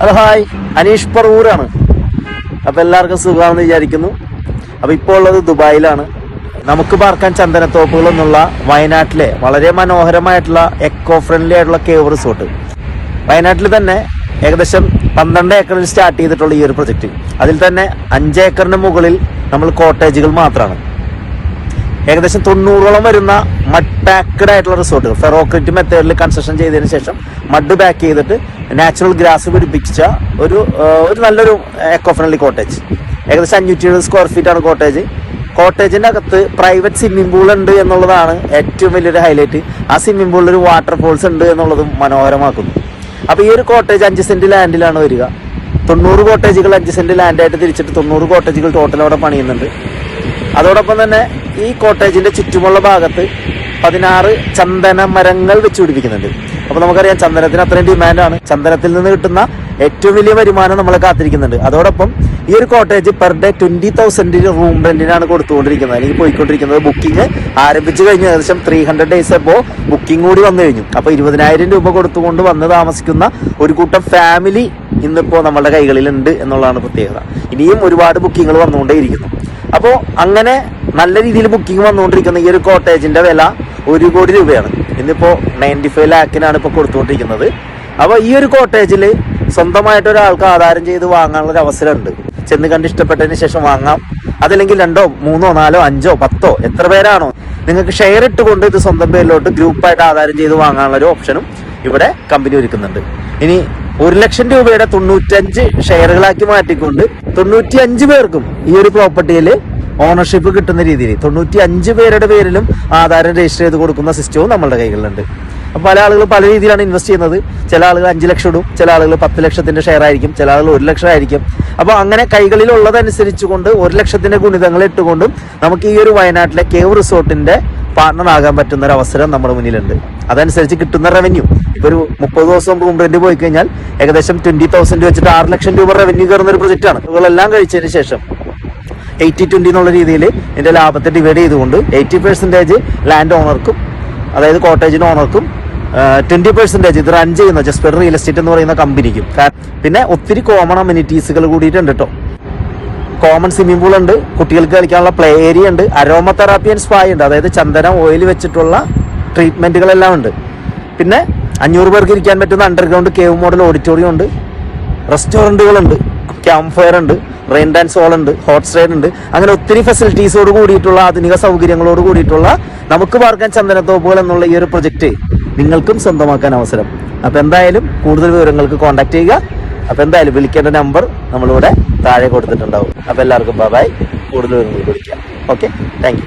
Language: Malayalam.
ഹലോ ഹായ് അനീഷ് പറൂരാണ് അപ്പൊ എല്ലാവർക്കും സുഖമാണെന്ന് വിചാരിക്കുന്നു. അപ്പൊ ഇപ്പോൾ ഉള്ളത് ദുബായിലാണ്. നമുക്ക് പാർക്കാൻ ചന്ദനത്തോപ്പുകൾ എന്നുള്ള വയനാട്ടിലെ വളരെ മനോഹരമായിട്ടുള്ള എക്കോ ഫ്രണ്ട്ലി ആയിട്ടുള്ള കേവ് റിസോർട്ട് വയനാട്ടിൽ തന്നെ ഏകദേശം പന്ത്രണ്ട് ഏക്കറിൽ സ്റ്റാർട്ട് ചെയ്തിട്ടുള്ള ഈ ഒരു പ്രൊജക്റ്റ് അതിൽ തന്നെ അഞ്ച് ഏക്കറിന് മുകളിൽ നമ്മൾ കോട്ടേജുകൾ മാത്രമാണ്. ഏകദേശം തൊണ്ണൂറോളം വരുന്ന മഡ് പാക്ഡ് ആയിട്ടുള്ള റിസോർട്ടുകൾ. ഫെറോക്രിറ്റ് മെത്തേഡിൽ കൺസ്ട്രക്ഷൻ ചെയ്തതിന് ശേഷം മഡ് പാക്ക് ചെയ്തിട്ട് നാച്ചുറൽ ഗ്രാസ് പിടിപ്പിച്ച ഒരു ഒരു നല്ലൊരു എക്കോ ഫ്രണ്ട്ലി കോട്ടേജ് ഏകദേശം അഞ്ഞൂറ്റി എഴുപത് സ്ക്വയർ ഫീറ്റ് ആണ് കോട്ടേജ് കോട്ടേജിന്റെ അകത്ത് പ്രൈവറ്റ് സ്വിമ്മിംഗ് പൂൾ ഉണ്ട് എന്നുള്ളതാണ് ഏറ്റവും വലിയൊരു ഹൈലൈറ്റ് ആ സ്വിമ്മിംഗ് പൂളിൽ ഒരു വാട്ടർ ഫോൾസ് ഉണ്ട് എന്നുള്ളതും മനോഹരമാക്കുന്നു. അപ്പോൾ ഈ ഒരു കോട്ടേജ് അഞ്ച് സെന്റ് ലാൻഡിലാണ് വരിക. തൊണ്ണൂറ് കോട്ടേജുകൾ അഞ്ച് സെന്റ് ലാൻഡായിട്ട് തിരിച്ചിട്ട് തൊണ്ണൂറ് കോട്ടേജുകൾ ടോട്ടൽ അവിടെ പണിയുന്നുണ്ട്. അതോടൊപ്പം തന്നെ ഈ കോട്ടേജിന്റെ ചുറ്റുമുള്ള ഭാഗത്ത് പതിനാറ് ചന്ദന മരങ്ങൾ വെച്ച് പിടിപ്പിക്കുന്നുണ്ട്. അപ്പൊ നമുക്കറിയാം ചന്ദനത്തിന് അത്രയും ഡിമാൻഡാണ് ചന്ദനത്തിൽ നിന്ന് കിട്ടുന്ന ഏറ്റവും വലിയ വരുമാനം നമ്മൾ കാത്തിരിക്കുന്നുണ്ട്. അതോടൊപ്പം ഈ ഒരു cottage per day twenty thousand room റെന്റിനാണ് കൊടുത്തുകൊണ്ടിരിക്കുന്നത്. അല്ലെങ്കിൽ പോയിക്കൊണ്ടിരിക്കുന്നത് ബുക്കിംഗ് ആരംഭിച്ചു കഴിഞ്ഞു. ഏകദേശം ത്രീ ഹൺഡ്രഡ് ഡേയ്സ് അപ്പോൾ ബുക്കിംഗ് കൂടി വന്നു കഴിഞ്ഞു. അപ്പൊ ഇരുപതിനായിരം രൂപ കൊടുത്തുകൊണ്ട് വന്ന് താമസിക്കുന്ന ഒരു കൂട്ടം ഫാമിലി ഇന്നിപ്പോ നമ്മുടെ കൈകളിലുണ്ട് എന്നുള്ളതാണ് പ്രത്യേകത. ഇനിയും ഒരുപാട് ബുക്കിങ്ങുകൾ വന്നുകൊണ്ടേയിരിക്കുന്നു. അപ്പോൾ അങ്ങനെ നല്ല രീതിയിൽ ബുക്കിംഗ് വന്നുകൊണ്ടിരിക്കുന്ന ഈ ഒരു കോട്ടേജിന്റെ വില ഒരു കോടി രൂപയാണ്. ഇന്നിപ്പോ നയന്റി ഫൈവ് ലാക്കിനാണ് ഇപ്പോൾ കൊടുത്തുകൊണ്ടിരിക്കുന്നത്. അപ്പോൾ ഈ ഒരു കോട്ടേജിൽ സ്വന്തമായിട്ട് ഒരാൾക്ക് ആധാരം ചെയ്ത് വാങ്ങാനുള്ള ഒരു അവസരമുണ്ട്. ചെന്ന് കണ്ട് ഇഷ്ടപ്പെട്ടതിന് ശേഷം വാങ്ങാം. അതല്ലെങ്കിൽ രണ്ടോ മൂന്നോ നാലോ അഞ്ചോ പത്തോ എത്ര പേരാണോ നിങ്ങൾക്ക് ഷെയർ ഇട്ടുകൊണ്ട് ഇത് സ്വന്തം പേരിലോട്ട് ഗ്രൂപ്പായിട്ട് ആധാരം ചെയ്ത് വാങ്ങാനുള്ള ഒരു ഓപ്ഷനും ഇവിടെ കമ്പനി ഒരുക്കുന്നുണ്ട്. ഇനി ഒരു ലക്ഷം രൂപയുടെ തൊണ്ണൂറ്റഞ്ച് ഷെയറുകളാക്കി മാറ്റിക്കൊണ്ട് തൊണ്ണൂറ്റി അഞ്ച് പേർക്കും ഈ ഒരു പ്രോപ്പർട്ടിയിൽ ഓണർഷിപ്പ് കിട്ടുന്ന രീതിയിൽ. തൊണ്ണൂറ്റി അഞ്ച് പേരുടെ പേരിലും ആധാരം രജിസ്റ്റർ ചെയ്ത് കൊടുക്കുന്ന സിസ്റ്റവും നമ്മളുടെ കൈകളിലുണ്ട്. അപ്പോൾ പല ആളുകൾ പല രീതിയിലാണ് ഇൻവെസ്റ്റ് ചെയ്യുന്നത്. ചില ആളുകൾ അഞ്ച് ലക്ഷം ഇടും ചില ആളുകൾ പത്ത് ലക്ഷത്തിന്റെ ഷെയർ ആയിരിക്കും ചില ആളുകൾ ഒരു ലക്ഷം ആയിരിക്കും. അപ്പോൾ അങ്ങനെ കൈകളിലുള്ളതനുസരിച്ച് കൊണ്ട് ഒരു ലക്ഷത്തിന്റെ ഗുണിതങ്ങൾ ഇട്ടുകൊണ്ടും നമുക്ക് ഈ ഒരു വയനാട്ടിലെ കേവ് റിസോർട്ടിന്റെ പാർട്ണർ പറ്റുന്ന ഒരു അവസരം നമ്മുടെ മുന്നിലുണ്ട്. അതനുസരിച്ച് കിട്ടുന്ന റവന്യൂ ഇപ്പോൾ ഒരു മുപ്പത് ദിവസം റൂം റെന്റ് പോയി കഴിഞ്ഞാൽ ഏകദേശം ട്വന്റി തൗസൻഡ് വെച്ചിട്ട് ആറ് ലക്ഷം രൂപ റവന്യൂ കയറുന്ന ഒരു പ്രൊജക്റ്റാണ് ആണ്. ഇതുകളെല്ലാം കഴിച്ചതിന് ശേഷം എയ്റ്റി ട്വന്റി എന്നുള്ള രീതിയിൽ എന്റെ ലാഭത്തെ ഡിവൈഡ് ചെയ്തുകൊണ്ട് എയ്റ്റി പെർസെന്റേജ് ലാൻഡ് ഓണർക്കും അതായത് കോട്ടേജിന് ഓണർക്കും ട്വന്റി പെർസെന്റേജ് ഇത് റൺ ചെയ്യുന്ന ജസ്പെർ റിയൽ എസ്റ്റേറ്റ് എന്ന് പറയുന്ന കമ്പനിക്കും പിന്നെ ഒത്തിരി കോമൺ അമ്യൂണിറ്റീസുകൾ കൂടിയിട്ടുണ്ട് കേട്ടോ കോമൺ സ്വിമ്മിംഗ് പൂൾ ഉണ്ട് കുട്ടികൾക്ക് കളിക്കാനുള്ള പ്ലേ ഏരിയ ഉണ്ട് അരോമ തെറാപ്പി ആൻഡ് സ്പായ ഉണ്ട്. അതായത് ചന്ദനം ഓയിൽ വെച്ചിട്ടുള്ള ട്രീറ്റ്മെന്റുകളെല്ലാം ഉണ്ട്. പിന്നെ അഞ്ഞൂറ് പേർക്ക് ഇരിക്കാൻ പറ്റുന്ന അണ്ടർഗ്രൗണ്ട് കേവ് മോഡൽ ഓഡിറ്റോറിയം ഉണ്ട്. റെസ്റ്റോറന്റുകളുണ്ട് ക്യാമ്പ് ഫയർ ഉണ്ട്. റെയിൻ ഡാൻസ് ഹോൾ ഉണ്ട് ഹോട്ട് സ്റ്റൈഡ് ഉണ്ട്. അങ്ങനെ ഒത്തിരി ഫെസിലിറ്റീസോട് കൂടിയിട്ടുള്ള ആധുനിക സൗകര്യങ്ങളോട് കൂടിയിട്ടുള്ള നമുക്ക് പാർക്കാൻ ചന്ദനത്തോപ്പുകൾ എന്നുള്ള ഈ ഒരു പ്രൊജക്റ്റ് നിങ്ങൾക്കും സ്വന്തമാക്കാൻ അവസരം. അപ്പൊ എന്തായാലും കൂടുതൽ വിവരങ്ങൾക്ക് കോൺടാക്ട് ചെയ്യുക. അപ്പൊ എന്തായാലും വിളിക്കേണ്ട നമ്പർ നമ്മളിവിടെ താഴെ കൊടുത്തിട്ടുണ്ടാവും. അപ്പൊ എല്ലാവർക്കും ബൈ കൂടുതൽ വിവരങ്ങൾ വിളിക്കാം. Okay thank